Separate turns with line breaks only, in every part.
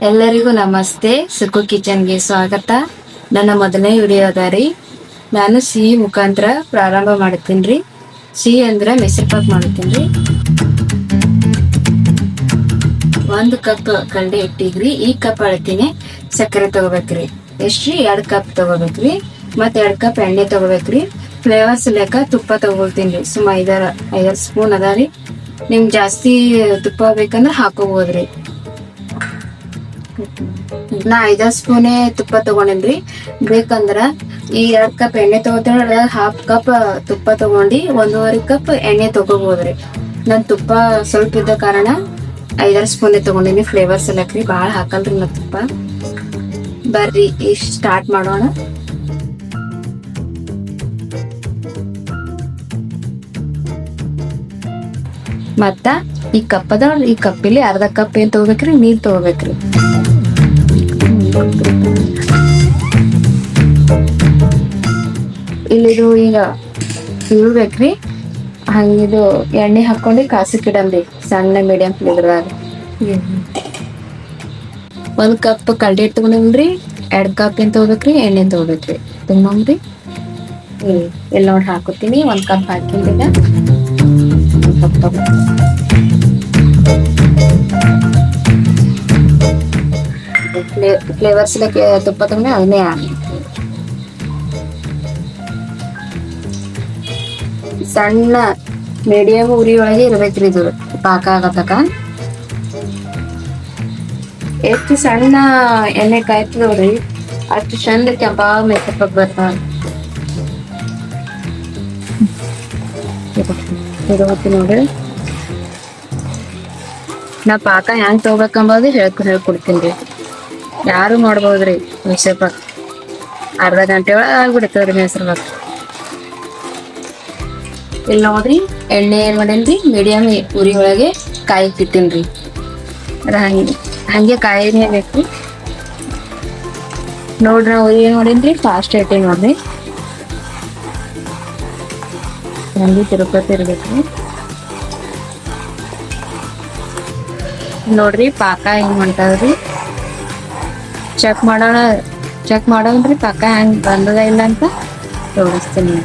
ಎಲ್ಲರಿಗೂ ನಮಸ್ತೆ. ಸುಕು ಕಿಚನ್ಗೆ ಸ್ವಾಗತ. ನನ್ನ ಮೊದಲನೇ ವಿಡಿಯೋ ಅದ ರೀ. ನಾನು ಸಿಹಿ ಮುಖಾಂತರ ಪ್ರಾರಂಭ ಮಾಡ್ತೀನಿ ರೀ ಸಿಹಿ ಅಂದ್ರೆ ಮೆಸಿಪ್ ಪಾಕ್ ಮಾಡ್ತೀನಿ ಒಂದು ಕಪ್ ಕಲ್ಡೆ ಇಟ್ಟಿಗ್ರಿ ಈ ಕಪ್ ಅಳ್ತೀನಿ ಸಕ್ಕರೆ ತಗೋಬೇಕ್ರಿ. ಎಷ್ಟ್ರಿ? ಎರಡ್ ಕಪ್ ತಗೋಬೇಕ್ರಿ. ಮತ್ತೆ ಎರಡ್ ಕಪ್ ಎಣ್ಣೆ ತಗೋಬೇಕ್ರಿ. ಫ್ಲೇವರ್ಸ್ ಲೆಕ್ಕ ತುಪ್ಪ ತಗೊಳ್ತೀನಿ ರೀ ಸುಮ್ಮ ಐದಾರ, ಐದಾರು ಸ್ಪೂನ್ ಅದ ರೀ. ಜಾಸ್ತಿ ತುಪ್ಪ ಬೇಕಂದ್ರೆ ಹಾಕೋಬೋದ್ರಿ. ನಾ ಐದ ಸ್ಪೂನೇ ತುಪ್ಪ ತಗೊಂಡೇನ್ರಿ. ಬೇಕಂದ್ರ ಈ ಎರಡ್ ಕಪ್ ಎಣ್ಣೆ ತಗೋತೀನಿ ಹಾಫ್ ಕಪ್ ತುಪ್ಪ ತಗೊಂಡಿ ಒಂದೂವರೆ ಕಪ್ ಎಣ್ಣೆ ತಗೋಬೋದ್ರಿ. ನನ್ ತುಪ್ಪ ಸ್ವಲ್ಪ ಇದ್ದ ಕಾರಣ ಐದಾರು ಸ್ಪೂನೇ ತಗೊಂಡಿನಿ. ಫ್ಲೇವರ್ಸ್ ಎಲ್ಲಕ್ರಿ ಭಾಳ ಹಾಕಲ್ರಿ ನಾ ತುಪ್ಪ. ಬರ್ರಿ, ಈ ಸ್ಟಾರ್ಟ್ ಮಾಡೋಣ. ಮತ್ತ ಈ ಕಪ್ ಅದ ಈ ಕಪ್ಪಿಲಿ ಅರ್ಧ ಕಪ್ ಏನ್ ತಗೋಬೇಕ್ರಿ, ನೀರ್ ತಗೋಬೇಕ್ರಿ. ಇಲ್ಲಿದು ಈಗ ಇಳ್ಬೇಕ್ರಿ ಹಂಗಿದು ಎಣ್ಣೆ ಹಾಕೊಂಡು ಕಾಸಕ್ಕೆ ಇಡಂಬ್ರಿ ಸಣ್ಣ ಮೀಡಿಯಂ ಫ್ಲೇವರ್ದಾಗ ಒಂದ್ ಕಪ್ ಕಡ್ಡಿ ಹಿಟ್ಟು ತಗೊಂಡಿನ್ರಿ ಎರಡ್ ಕಪ್ ಏನ್ ತಗೋಬೇಕ್ರಿ ಎಣ್ಣೆ ತಗೋಬೇಕ್ರಿ. ತುಂಬ್ರಿ ಹ್ಮ್. ಇಲ್ಲಿ ನೋಡಿ ಹಾಕೋತೀನಿ ಒಂದ್ ಕಪ್ ಒಂದ್ ಕಪ್ ತಗೋ ಫ್ಲೇವರ್ಸ್ ತುಪ್ಪ ತಗೊಂಡೆ ಅದನ್ನೇ ಹಾಕಿ ಸಣ್ಣ ಮೀಡಿಯಂ ಉರಿ ಒಳಗೆ ಇರ್ಬೇಕ್ರಿ ಇದು ಪಾಕ ಆಗತಕ ಎಷ್ಟು ಸಣ್ಣ ಎಣ್ಣೆ ಕಾಯ್ತದವ್ರಿ ಅಷ್ಟು ಚಂದ ಕೆಂಪಾಗ ಮೇಕಪ್ ಬರ್ತಾವ ಇರುತ್ತೆ ನೋಡ್ರಿ ನಾ ಪಾಕ ಹೆಂಗ್ ತಗೋಬೇಕಂಬೋದು ಹೇಳ್ ಹೇಳ್ಕೊಡ್ತೀನಿ ರೀ ಯಾರು ಮಾಡ್ಬೋದ್ರಿ ಪಾಕ್ ಅರ್ಧ ಗಂಟೆ ಒಳಗೆ ಆಗ್ಬಿಡ್ತದ್ರಿ ಮೆಸರು ಪಾಕ್ ಇಲ್ಲಿ ನೋಡ್ರಿ ಎಣ್ಣೆ ಏನ್ ಮಾಡೇನ್ರಿ? ಮೀಡಿಯಮ್ ಉರಿ ಒಳಗೆ ಕಾಯಿ ಇಟ್ಟಿನ್ರಿ ಅದು ಹಂಗೆ ಹಂಗೆ ಕಾಯಿನೇ ಬೇಕು. ನೋಡ್ರಿ ನಾವು ಉರಿ ಏನ್ ಮಾಡೇನ್ರಿ? ಫಾಸ್ಟ್ ಇಟ್ಟೀನಿ ನೋಡ್ರಿ ಹಂಗೆ ತಿರುಪತಿ ಇರ್ಬೇಕ್ರಿ ನೋಡ್ರಿ ಪಾಕ ಹೆಂಗೆ ಮಾಡ್ತಾವ್ರಿ? ಚೆಕ್ ಮಾಡೋಣ ಚೆಕ್ ಮಾಡೋಣ್ರಿ ಪಕ್ಕ ಹೆಂಗೆ ಬಂದದ ಇಲ್ಲ ಅಂತ ತೋರಿಸ್ತೀನಿ.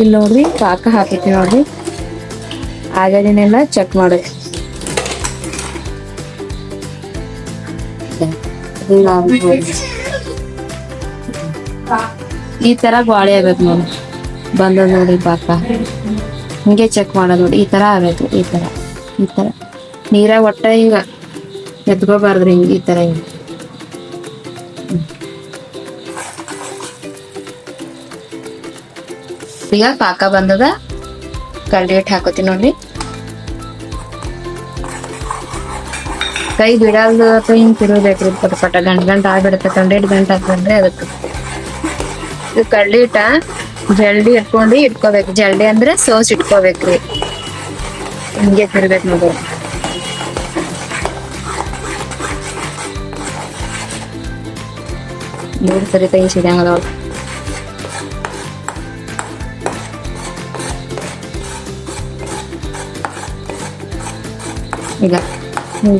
ಇಲ್ಲಿ ನೋಡ್ರಿ, ಪಾಕ ಹಾಕಿತಿ ನೋಡ್ರಿ. ಆಗದಿನೆಲ್ಲ ಚೆಕ್ ಮಾಡಿ ಈ ತರ ಗ್ವಾಳಿ ಆಗ್ಬೇಕು ನೋಡಿ ಬಂದದ ನೋಡಿ ಪಾಕ. ಹಿಂಗೆ ಚೆಕ್ ಮಾಡೋದು ನೋಡಿ ಈ ತರ ಆಗ್ಬೇಕು ಈ ತರ ಈ ತರ. ನೀರ ಒಟ್ಟ ಹಿಂಗ ಎತ್ಕೋಬಾರ್ದ್ರಿ ಈ ತರ ಹಿಂಗ ಈಗ ಪಾಕ ಬಂದದ? ಕಳ್ಳಿ ಹಿಟ್ಟು ಹಾಕೋತೀನಿ ನೋಡಿ ಕೈ ಬಿಡಲ್ದು ಅಥವಾ ಹಿಂಗ್ ತಿರುಗಬೇಕ್ರಿ ಪಟ ಗಂಟ್ ಗಂಟ ಆಗ್ಬಿಡುತ್ತೆ. ಕಂಡು ಗಂಟೆ ಹಾಕೊಂಡ್ರೆ ಅದಕ್ಕೆ. ಇದು ಕಳ್ಳಿ ಹಿಟ್ಟ ಜಲ್ದಿ ಇಟ್ಕೊಂಡು ಇಟ್ಕೋಬೇಕು ಜಲ್ದಿ ಅಂದ್ರೆ ಸೋಸ್ ಇಟ್ಕೋಬೇಕ್ರಿ ಹಿಂಗೆ ತಿರ್ಬೇಕು ನೋಡಿ ಮೂರು ಸರಿ ತೆಗಿಸಿದಂಗದ ಈಗ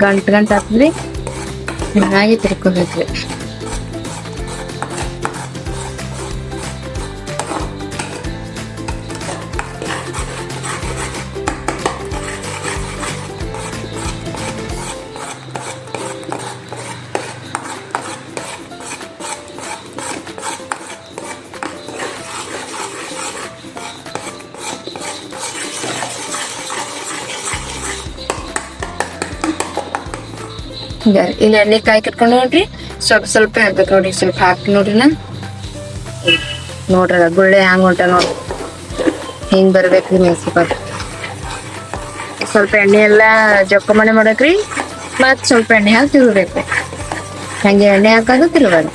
ಗಂಟು ಗಂಟು ಹಾಕಿದ್ರಿ ಚೆನ್ನಾಗಿ ತಿರ್ಕೋಬೇಕ್ರಿ ಈಗ ಇಲ್ಲಿ ಎಣ್ಣೆ ಕಾಯಿ ಕಟ್ಕೊಂಡು ನೋಡ್ರಿ. ಸ್ವಲ್ಪ ಸ್ವಲ್ಪ ಹಾಕ್ಬೇಕು ನೋಡ್ರಿ, ಸ್ವಲ್ಪ ಹಾಕಿ ನೋಡ್ರಿ ನಾ. ನೋಡ್ರಿ ಗುಳ್ಳೆ ಹ್ಯಾಂಗ ಹೊಂಟ ನೋಡ್ರಿ. ಹಿಂಗ್ ಬರ್ಬೇಕ್ರಿ ಪಾಕ್ ಸ್ವಲ್ಪ ಎಣ್ಣೆ ಎಲ್ಲ ಜೊಕ್ಕ ಮನೆ ಮಾಡಕ್ರಿ. ಮತ್ ಸ್ವಲ್ಪ ಎಣ್ಣೆ ಹಾಕಿ ತಿರುಗಬೇಕು. ಹಂಗೆ ಎಣ್ಣೆ ಹಾಕೋದು ತಿರುಗೋದು.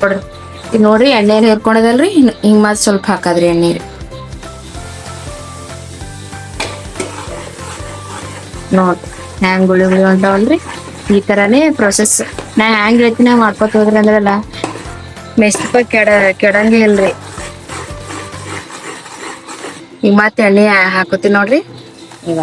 ನೋಡ್ರಿ ಈಗ ನೋಡ್ರಿ ಎಣ್ಣೆ ಹೇರ್ಕೊಂಡದಲ್ರಿ ಹಿಂಗ್ ಮತ್ ಸ್ವಲ್ಪ ಹಾಕದ್ರಿ ಎಣ್ಣೆ ನೋಡ್ರಿ ಹ್ಯಾಂಗ್ ಗುಳಿ ಗುಳಿ ಹೊಂಟಾವಲ್ರಿ ಈ ತರಾನೇ ಪ್ರೊಸೆಸ್ ನಾ ಹ್ಯಾಂಗ್ ಹೇಳ್ತೀನಿ ಮಾಡ್ಕೊತ ಹೋದ್ರಿ ಅಂದ್ರಲ್ಲ ಮೆಸ್ಪ ಕೆಡ, ಕೆಡಂಗೆ ಇಲ್ರಿ. ಈಗ ಮತ್ತೆ ಎಣ್ಣೆ ಹಾಕೋತೀನಿ ನೋಡ್ರಿ. ಈಗ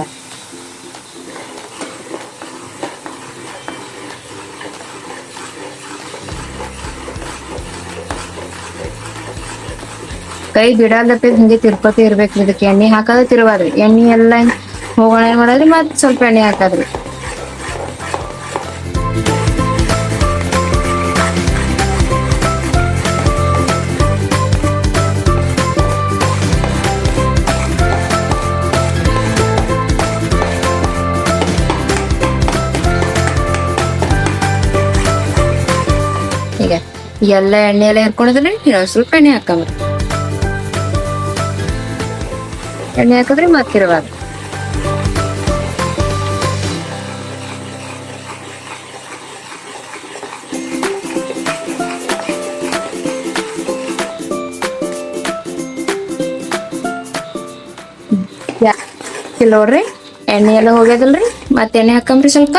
ಕೈ ಬಿಡಲ್ಲಪ್ಪ ಹಿಂಗೆ ತಿರ್ಪತಿ ಇರ್ಬೇಕ್ರಿ ಇದಕ್ಕೆ ಎಣ್ಣೆ ಹಾಕೋದು ತಿರ್ಬಾರ್ರಿ ಎಣ್ಣೆ ಎಲ್ಲ ಹೋಗೋಣ ಮಾಡಲ್ರಿ ಮತ್ತೆ ಸ್ವಲ್ಪ ಎಣ್ಣೆ ಹಾಕದ್ರಿ. ಈಗ ಎಲ್ಲ ಎಣ್ಣೆ ಎಲ್ಲ ಹಿರ್ಕೊಂಡಿದ್ರೆ ಸ್ವಲ್ಪ ಎಣ್ಣೆ ಹಾಕಂಬ್ರಿ ಎಣ್ಣೆ ಹಾಕಿದ್ರೆ ಮತ್ತಿರುವಾಗ ಇಲ್ಲ ನೋಡ್ರಿ, ಎಣ್ಣೆ ಎಲ್ಲ ಹೋಗ್ಯದಲ್ರಿ? ಮತ್ತೆ ಎಣ್ಣೆ ಹಾಕಂಬ್ರಿ ಸ್ವಲ್ಪ.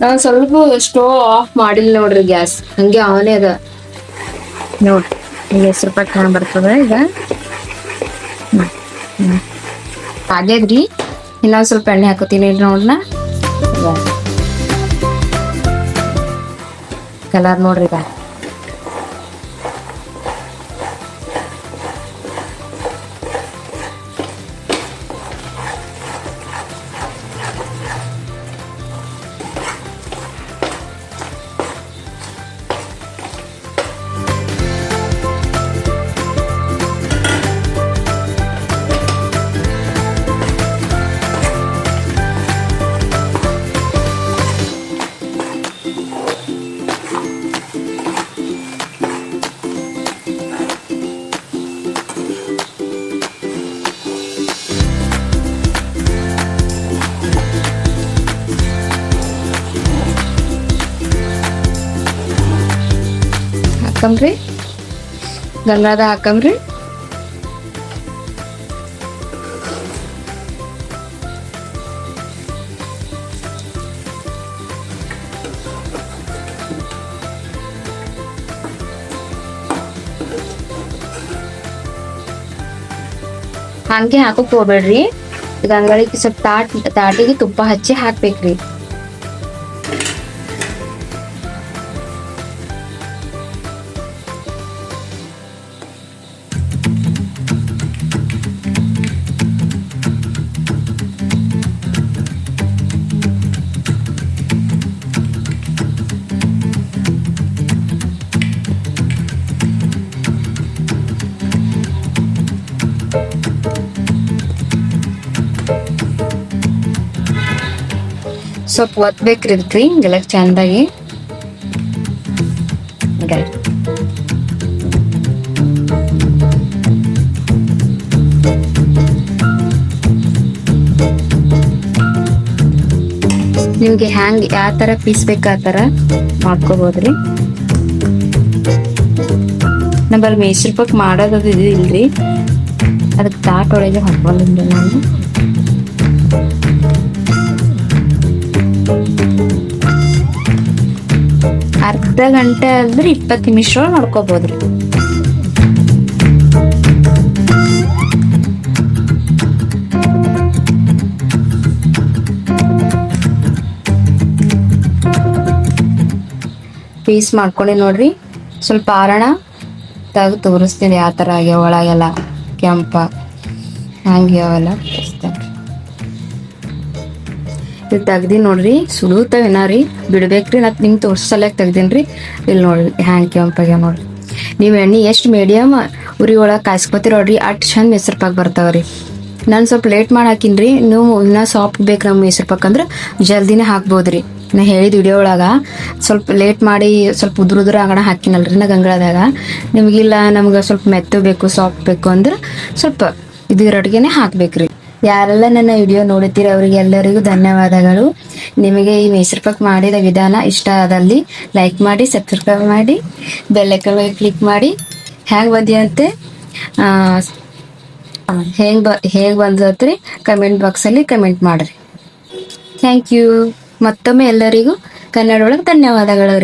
ನಾನು ಸ್ವಲ್ಪ ಸ್ಟೋವ್ ಆಫ್ ಮಾಡಿಲ್ಲ ನೋಡ್ರಿ ಗ್ಯಾಸ್. ಹಂಗೆ ಆನೇ ಅದ. ನೋಡ್ರಿ. ಈಗ ಎಷ್ಟು ರೂಪಾಯಿ ಕಾಣ ಬರ್ತದ ಈಗ. ಹ್ಞೂ ಹ್ಮ್. ಆಗ್ಯದ್ರಿ ಇನ್ನೊಂದ್ ಸ್ವಲ್ಪ ಎಣ್ಣೆ ಹಾಕೋತೀನಿ ನೋಡ್ನ. ಕಲರ್ ನೋಡ್ರಿ ಈಗ. ಹಾಕಂಬ್ರಿ ಗಂಗಾದ ಹಾಕಂಬ್ರಿ ಹಂಗೆ ಹಾಕೋಕ್ ಹೋಗ್ಬೇಡ್ರಿ ಗಂಗಾಳಿಗೆ ಸ್ವಲ್ಪ ತಾಟ್ ತಾಟಿಗೆ ತುಪ್ಪ ಹಚ್ಚಿ ಹಾಕ್ಬೇಕ್ರಿ ಸ್ವಲ್ಪ ಒತ್ಬೇಕ್ರಿ ಇದಕ್ಕೆ ಹಿಂಗೆಲ್ಲ ಚಂದಾಗಿ. ನಿಮ್ಗೆ ಹ್ಯಾಂಗ್, ಯಾವ ತರ ಪೀಸ್ ಬೇಕು ಆ ತರ ಮಾಡ್ಕೋಬೋದ್ರಿ. ನಮ್ಮಲ್ಲಿ ಮೈಸೂರು ಪಾಕ್ ಮಾಡೋದು ಇದು ಇಲ್ರಿ. ಅದಕ್ಕೆ ತಾಟ್ ಒಳಗೆ ಹಾಕೊಂಡಿದ್ದೆ ನಾನು ಅರ್ಧ ಗಂಟೆ ಅಂದ್ರೆ ಇಪ್ಪತ್ತು ನಿಮಿಷ ಒಳಗೆ ಮಾಡ್ಕೋಬಹುದ್ರಿ ಪೀಸ್ ಮಾಡ್ಕೊಂಡಿ ನೋಡ್ರಿ. ಸ್ವಲ್ಪ ಆರಣ ತೆಗ್ದು ತೋರಿಸ್ತೀನಿ ಯಾವ ಥರ ಆಗ್ಯಾವ ಒಳಗೆಲ್ಲ, ಕೆಂಪ, ಹಂಗೆ ಅವೆಲ್ಲ. ಇದು ತೆಗ್ದಿ ನೋಡ್ರಿ ಸುಳು ರೀ ಬಿಡ್ಬೇಕ್ರಿ ನಾ ನಿಮ್ಗೆ ತೋರ್ಸಲಕ್ ತೆಗ್ದೀನಿ ಇಲ್ಲಿ ನೋಡ್ರಿ, ಹ್ಯಾಂಗ್ ಕೆಂಪಾಗ್ಯಾವ ನೋಡ್ರಿ. ನೀವು ಎಣ್ಣೆ ಎಷ್ಟು ಮೀಡಿಯಮ್ ಉರಿ ಒಳಗೆ ಕಾಯಿಸ್ಕೊತೀರಿ ನೋಡ್ರಿ ಅಟ್ ಚಂದ ಮೆಸರು ಪಾಕ್ ಬರ್ತಾವ್ರಿ. ನಾನು ಸ್ವಲ್ಪ ಲೇಟ್ ಮಾಡಿ ಹಾಕಿನ್ರಿ ನೀವು ಇನ್ನೂ ಸಾಫ್ಟ್ ಬೇಕು ನಮ್ಮ ಮೆಸರು ಪಾಕ್ ಅಂದ್ರೆ ಜಲ್ದಿನೇ ಹಾಕ್ಬೋದ್ರಿ. ನಾ ಹೇಳಿದ ವಿಡಿಯೋ ಒಳಗ ಸ್ವಲ್ಪ ಲೇಟ್ ಮಾಡಿ ಸ್ವಲ್ಪ ಉದುರು ಉದ್ರ ಆಗಣ ಹಾಕಿನಲ್ರಿ ನಾ ಗಂಗಳದಾಗ. ನಿಮಗಿಲ್ಲ, ನಮ್ಗೆ ಸ್ವಲ್ಪ ಮೆತ್ತು ಬೇಕು ಸಾಫ್ಟ್ ಬೇಕು ಅಂದ್ರೆ ಸ್ವಲ್ಪ ಇದು ಎರಡ್ಗೆನೆ ಹಾಕ್ಬೇಕ್ರಿ. ಯಾರೆಲ್ಲ ನನ್ನ ವಿಡಿಯೋ ನೋಡುತ್ತೀರಿ ಅವರಿಗೆಲ್ಲರಿಗೂ ಧನ್ಯವಾದಗಳು. ನಿಮಗೆ ಈ ಮೈಸೂರು ಪಾಕ್ ಮಾಡಿದ ವಿಧಾನ ಇಷ್ಟ ಆದಲ್ಲಿ ಲೈಕ್ ಮಾಡಿ, ಸಬ್ಸ್ಕ್ರೈಬ್ ಮಾಡಿ ಬೆಲ್ಲೈಕನ್ ಕ್ಲಿಕ್ ಮಾಡಿ. ಹ್ಯಾಂಗ್ ಬಂದಿಯಂತೆ? ಹೆಂಗ್ ಬ, ಹೇಗೆ ಬಂದತ್ರಿ ಕಮೆಂಟ್ ಬಾಕ್ಸಲ್ಲಿ ಕಮೆಂಟ್ ಮಾಡ್ರಿ. Thank you. ಮತ್ತೊಮ್ಮೆ ಎಲ್ಲರಿಗೂ ಕನ್ನಡ ಒಳಗೆ ಧನ್ಯವಾದಗಳು